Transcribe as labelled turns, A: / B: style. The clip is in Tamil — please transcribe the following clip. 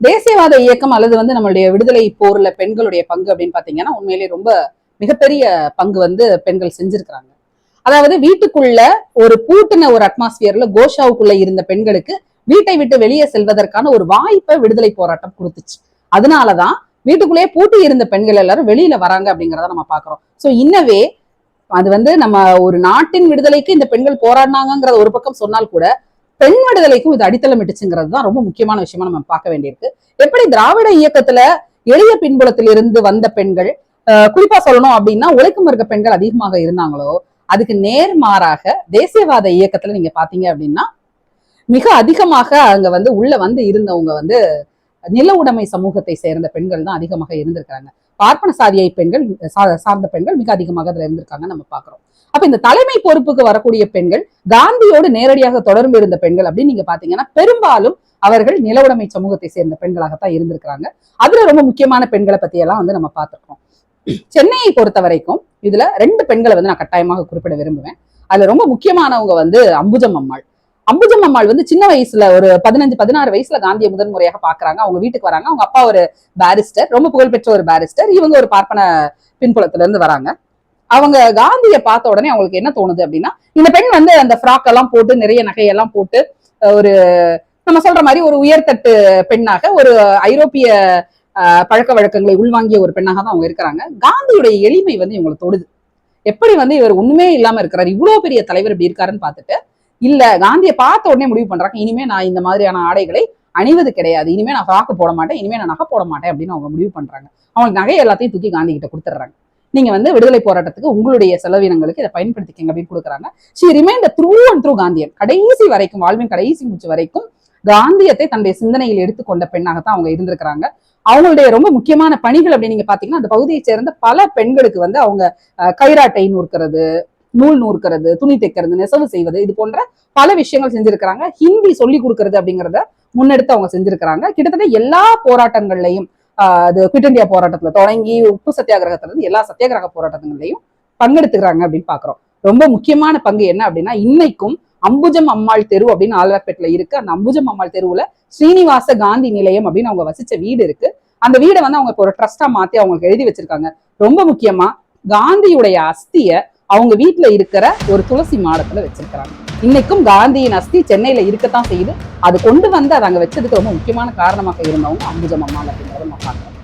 A: தேசியவாத இயக்கம் அல்லது வந்து நம்மளுடைய விடுதலை போர்ல பெண்களுடைய பங்கு அப்படின்னு பாத்தீங்கன்னா உண்மையிலேயே ரொம்ப மிகப்பெரிய பங்கு வந்து பெண்கள் செஞ்சிருக்கிறாங்க. அதாவது வீட்டுக்குள்ள ஒரு பூட்டின ஒரு அட்மாஸ்பியர்ல கோஷாவுக்குள்ள இருந்த பெண்களுக்கு வீட்டை விட்டு வெளியே செல்வதற்கான ஒரு வாய்ப்பை விடுதலை போராட்டம் கொடுத்துச்சு. அதனாலதான் வீட்டுக்குள்ளேயே பூட்டி இருந்த பெண்கள் எல்லாரும் வெளியில வராங்க அப்படிங்கறத நம்ம பாக்குறோம். சோ இன்னவே அது வந்து நம்ம ஒரு நாட்டின் விடுதலைக்கு இந்த பெண்கள் போராடினாங்கிறத ஒரு பக்கம் சொன்னால் கூட பெண் விடுதலைக்கும் இது அடித்தளம் இட்டுச்சுங்கிறது தான் ரொம்ப முக்கியமான விஷயமா நம்ம பார்க்க வேண்டியிருக்கு. எப்படி திராவிட இயக்கத்துல எளிய பின்புலத்தில் இருந்து வந்த பெண்கள் குறிப்பா சொல்லணும் அப்படின்னா உழைக்கும் இருக்க பெண்கள் அதிகமாக இருந்தாங்களோ அதுக்கு நேர்மாறாக தேசியவாத இயக்கத்துல நீங்க பாத்தீங்க அப்படின்னா மிக அதிகமாக அங்க வந்து உள்ள வந்து இருந்தவங்க வந்து நில உடைமை சமூகத்தை சேர்ந்த பெண்கள் தான் அதிகமாக இருந்திருக்கிறாங்க. பார்ப்பன சாதியை பெண்கள் சார்ந்த பெண்கள் மிக அதிகமாக அதில் இருந்திருக்காங்க நம்ம பாக்குறோம். அப்ப இந்த தலைமை பொறுப்புக்கு வரக்கூடிய பெண்கள் காந்தியோடு நேரடியாக தொடர்பு இருந்த பெண்கள் அப்படின்னு நீங்க பாத்தீங்கன்னா பெரும்பாலும் அவர்கள் நிலவுடைமை சமூகத்தை சேர்ந்த பெண்களாகத்தான் இருந்திருக்கிறாங்க. அதுல ரொம்ப முக்கியமான பெண்களை பத்தி எல்லாம் வந்து நம்ம பார்த்துருக்கோம் சென்னையை பொறுத்த வரைக்கும் இதுல ரெண்டு பெண்களை வந்து நான் கட்டாயமாக குறிப்பிட விரும்புவேன். அதுல ரொம்ப முக்கியமானவங்க வந்து அம்புஜம் அம்மாள். அம்புஜம் அம்மாள் வந்து சின்ன வயசுல ஒரு பதினஞ்சு பதினாறு வயசுல காந்தியை முதன் முறையாக பாக்குறாங்க அவங்க வீட்டுக்கு வராங்க. அவங்க அப்பா ஒரு பாரிஸ்டர் ரொம்ப புகழ்பெற்ற ஒரு பாரிஸ்டர் இவங்க ஒரு பார்ப்பன பின்புலத்துல இருந்து வராங்க. அவங்க காந்தியை பார்த்த உடனே அவங்களுக்கு என்ன தோணுது அப்படின்னா இந்த பெண் வந்து அந்த ஃப்ராக் எல்லாம் போட்டு நிறைய நகையெல்லாம் போட்டு ஒரு நம்ம சொல்ற மாதிரி ஒரு உயர்தட்டு பெண்ணாக ஒரு ஐரோப்பிய பழக்க வழக்கங்களை உள்வாங்கிய ஒரு பெண்ணாக தான் அவங்க இருக்கிறாங்க. காந்தியுடைய எளிமை வந்து இவங்களை தொடுது. எப்படி வந்து இவர் ஒண்ணுமே இல்லாம இருக்கிறார் இவ்வளவு பெரிய தலைவர் இப்படி இருக்காருன்னு பார்த்துட்டு இல்ல காந்தியை பார்த்த உடனே முடிவு பண்றாங்க இனிமே நான் இந்த மாதிரியான ஆடைகளை அணிவது கிடையாது. இனிமே நான் ஃப்ராக்கு போட மாட்டேன் இனிமே நான் நகை போட மாட்டேன் அப்படின்னு அவங்க முடிவு பண்றாங்க. அவங்களுக்கு நகை எல்லாத்தையும் தூக்கி காந்தி கிட்ட கொடுத்துட்றாங்க. நீங்க வந்து விடுதலை போராட்டத்துக்கு உங்களுடைய செலவினங்களுக்கு இதை பயன்படுத்திக்கங்க அப்படின்னு கொடுக்குறாங்க. She remind through and through Gandhian. கடைசி வரைக்கும் வாழ்வின் கடைசி மூச்சு வரைக்கும் காந்தியத்தை தன்னுடைய சிந்தனையில் எடுத்துக்கொண்ட பெண்ணாகத்தான் அவங்க இருந்திருக்கிறாங்க. அவங்களுடைய ரொம்ப முக்கியமான பணிகள் அப்படின்னு நீங்க பாத்தீங்கன்னா அந்த பகுதியை சேர்ந்த பல பெண்களுக்கு வந்து அவங்க கைராட்டை நூற்கிறது நூல் நூற்கிறது துணி தைக்கிறது நெசவு செய்வது இது போன்ற பல விஷயங்கள் செஞ்சிருக்கிறாங்க. ஹிந்தி சொல்லி கொடுக்கறது அப்படிங்கறத முன்னெடுத்து அவங்க செஞ்சிருக்கிறாங்க. கிட்டத்தட்ட எல்லா போராட்டங்கள்லையும் அது குவிட் இந்தியா போராட்டத்துல தொடங்கி உப்பு சத்தியாகிரகத்துல இருந்து எல்லா சத்தியாகிரக போராட்டங்கள்லையும் பங்கெடுத்துக்கிறாங்க அப்படின்னு பாக்குறோம். ரொம்ப முக்கியமான பங்கு என்ன அப்படின்னா இன்னைக்கும் அம்புஜம் அம்மாள் தெரு அப்படின்னு ஆழ்வார்பேட்டில் இருக்கு. அந்த அம்புஜம் அம்மாள் தெருவுல ஸ்ரீனிவாச காந்தி நிலையம் அப்படின்னு அவங்க வசிச்ச வீடு இருக்கு. அந்த வீடை வந்து அவங்க இப்போ ஒரு ட்ரஸ்டா மாத்தி அவங்களுக்கு எழுதி வச்சிருக்காங்க. ரொம்ப முக்கியமா காந்தியுடைய அஸ்திய அவங்க வீட்டுல இருக்கிற ஒரு துளசி மாடத்துல வச்சிருக்கிறாங்க. இன்னைக்கும் காந்தியின் அஸ்தி சென்னையில இருக்கத்தான் செய்யுது. அது கொண்டு வந்து அதை அங்க வச்சதுக்கு ரொம்ப முக்கியமான காரணமாக இருந்தவங்க அம்புஜம் அம்மாள் அப்படிங்கிறத நம்ம பார்க்கலாம்